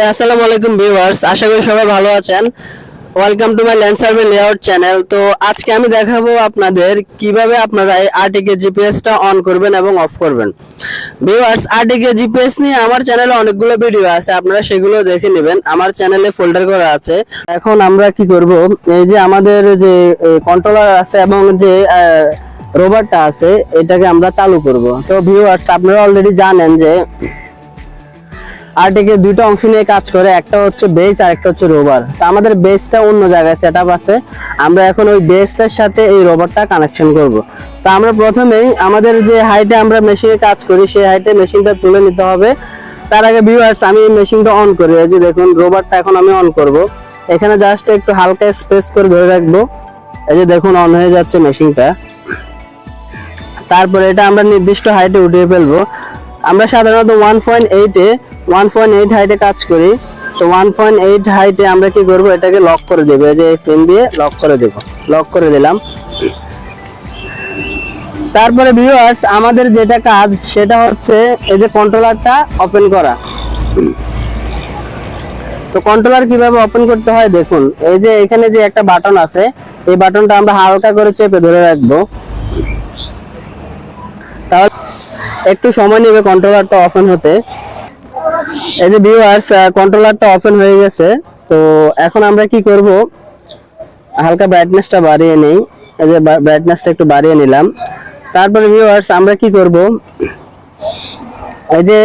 হ্যাঁ আসসালামু আলাইকুম ভিউয়ার্স আশা করি সবাই ভালো আছেন। Welcome to my land survey layout channel তো আজকে আমি দেখাবো আপনাদের কীভাবে আপনারা এই আরটিকে জিপিএসটা অন করবেন এবং অফ করবেন। ভিউয়ার্স আরটিকে জিপিএস নিয়ে আমার চ্যানেলে অনেকগুলো ভিডিও আছে, আপনারা সেগুলো দেখে নেবেন। আমার চ্যানেলে ফোল্ডার করা আছে। এখন আমরা কি করব? এই যে আমাদের যে কন্ট্রোলার আছে এবং যে রোবটটা আছে, এটাকে আমরা চালু করব। তো ভিউয়ার্স আপনারা অলরেডি জানেন যে আরটিকে দুটো অংশ নিয়ে কাজ করে, একটা হচ্ছে বেস আর একটা হচ্ছে রোভার তো আমাদের বেসটা অন্য জায়গায় সেট আছে। আমরা এখন ওই বেসটার সাথে এই রোভারটা কানেকশন করব। তো আমরা প্রথমেই আমাদের যে হাইটে আমরা মেশিনে কাজ করি, সেই হাইটে মেশিনটা তুলে নিতে হবে। তার আগে ভিউয়ার্স আমি মেশিনটা অন করি। এই যে দেখুন রোভারটা এখন আমি অন করব। এখানে জাস্ট একটু হালকা স্পেস করে ধরে রাখব। এই যে দেখুন অন হয়ে যাচ্ছে মেশিনটা তারপরে এটা আমরা নির্দিষ্ট হাইটে উঠিয়ে ফেলব। আমরা সাধারণত ওয়ান পয়েন্ট এইটে ওয়ান পয়েন্ট এইট হাইটে কাজ করি। তো ওয়ান পয়েন্ট এইট হাইটে আমরা কি করব? এটাকে লক করে দেবো। এই যে পেন দিয়ে লক করে দেবো। লক করে দিলাম। তারপরে ভিউয়ার্স আমাদের যেটা কাজ, সেটা হচ্ছে এই যে কন্ট্রোলারটা ওপেন করা। তো কন্ট্রোলার কীভাবে ওপেন করতে হয় দেখুন। এই যে এখানে যে একটা বাটন আছে, এই বাটনটা আমরা হালকা করে চেপে ধরে রাখব। তাহলে একটু সময় নেবে কন্ট্রোলারটা ওপেন হতে। এই যে ভিউয়ার্স কন্ট্রোলারটা ওপেন হয়ে গেছে। তো এখন আমরা কি করব? হালকা ব্রাইটনেসটা বাড়িয়ে নেই। এই যে ব্রাইটনেসটা একটু বাড়িয়ে নিলাম। তারপরে ভিউয়ার্স আমরা কি করব? এই যে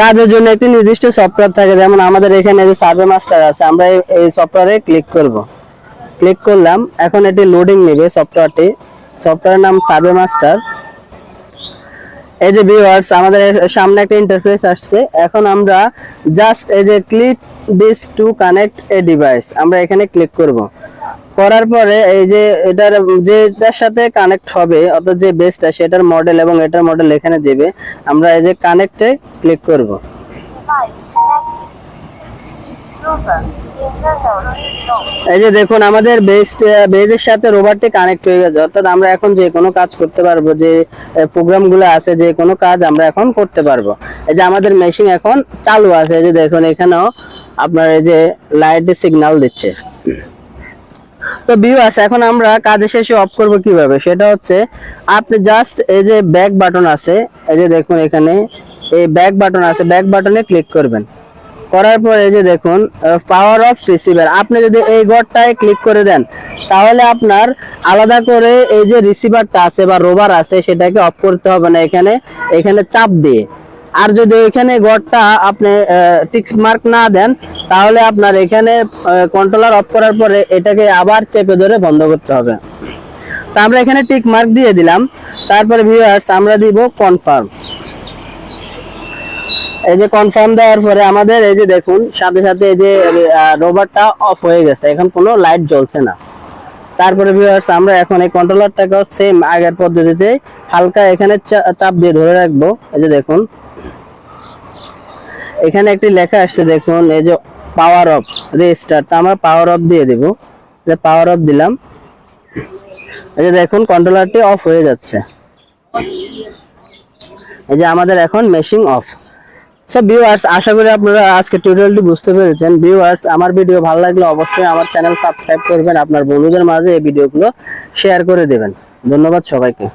কাজের জন্য একটি নির্দিষ্ট সফটওয়্যার থাকে, যেমন আমাদের এখানে যে সার্ভে মাস্টার আছে, আমরা এই সফটওয়্যারে ক্লিক করব। ক্লিক করলাম, এখন এটি লোডিং নেবে সফটওয়্যারটি সফটওয়্যারের নাম সার্ভে মাস্টার এই যে ভিউয়ার্স আমাদের সামনে একটা ইন্টারফেস আসছে। এখন আমরা জাস্ট এই যে click this to connect a device আমরা এখানে ক্লিক করব। করার পরে এই যে এটার, যেটার সাথে কানেক্ট হবে, অর্থাৎ যে বেসটা সেটার মডেল এবং এটার মডেল এখানে দেবে। আমরা এই যে কানেক্টে ক্লিক করব। এই যে দেখুন, আমাদের বেস বেজের সাথে রোবটটি কানেক্ট হয়ে গেছে। অর্থাৎ আমরা এখন যে কোনো কাজ করতে পারব, যে প্রোগ্রামগুলো আছে, যে কোনো কাজ আমরা এখন করতে পারব। এই যে আমাদের মেশিন এখন চালু আছে, এই যে দেখুন, এখানেও আপনার এই যে লাইটের সিগন্যাল দিচ্ছে। তো ভিউয়ার্স এখন আমরা কাজের শেষে অফ করব কীভাবে? সেটা হচ্ছে, আপনি জাস্ট এই যে ব্যাক বাটন আছে, এই যে দেখুন, এখানে এই ব্যাক বাটন আছে ব্যাক বাটনে ক্লিক করবেন। করার পরে যে দেখুন পাওয়ার অফ রিসিভার আপনি যদি এই গড়টায় ক্লিক করে দেন, তাহলে আপনার আলাদা করে এই যে রিসিভারটা আছে বা রোভার আছে, সেটাকে অফ করতে হবে না এখানে। এখানে চাপ দিয়ে। আর যদি এখানে গড়টা আপনি টিক্স মার্ক না দেন, তাহলে আপনার এখানে কন্ট্রোলার অফ করার পরে এটাকে আবার চেপে ধরে বন্ধ করতে হবে। তো আমরা এখানে টিক মার্ক দিয়ে দিলাম। তারপরে ভিউয়ার্স আমরা দিব কনফার্ম এই যে কনফার্ম দেওয়ার পরে আমাদের এই যে দেখুন, সাথে সাথে এই যে রোবটটা অফ হয়ে গেছে। এখন কোনো লাইট জ্বলছে না। তারপরে ভিউয়ার্স আমরা এখন এই কন্ট্রোলারটাকেও সেম আগের পদ্ধতিতে হালকা এখানে চাপ দিয়ে ধরে রাখব। এই যে দেখুন। এখানে একটি লেখা আসছে, দেখুন, এই যে পাওয়ার অফ রেজিস্টার আমরা পাওয়ার অফ দিয়ে দেব। যে পাওয়ার অফ দিলাম। এই যে দেখুন কন্ট্রোলারটি অফ হয়ে যাচ্ছে। এই যে আমাদের এখন মেশিং অফ সো ভিউয়ার্স আশা করি আপনারা আজকে টিউটোরিয়ালটি বুঝতে পেরেছেন। ভিউয়ার্স আমার ভিডিও ভালো লাগলে অবশ্যই আমার চ্যানেল সাবস্ক্রাইব করবেন। আপনার বন্ধুদের মাঝে এই ভিডিওগুলো শেয়ার করে দেবেন। ধন্যবাদ সবাইকে।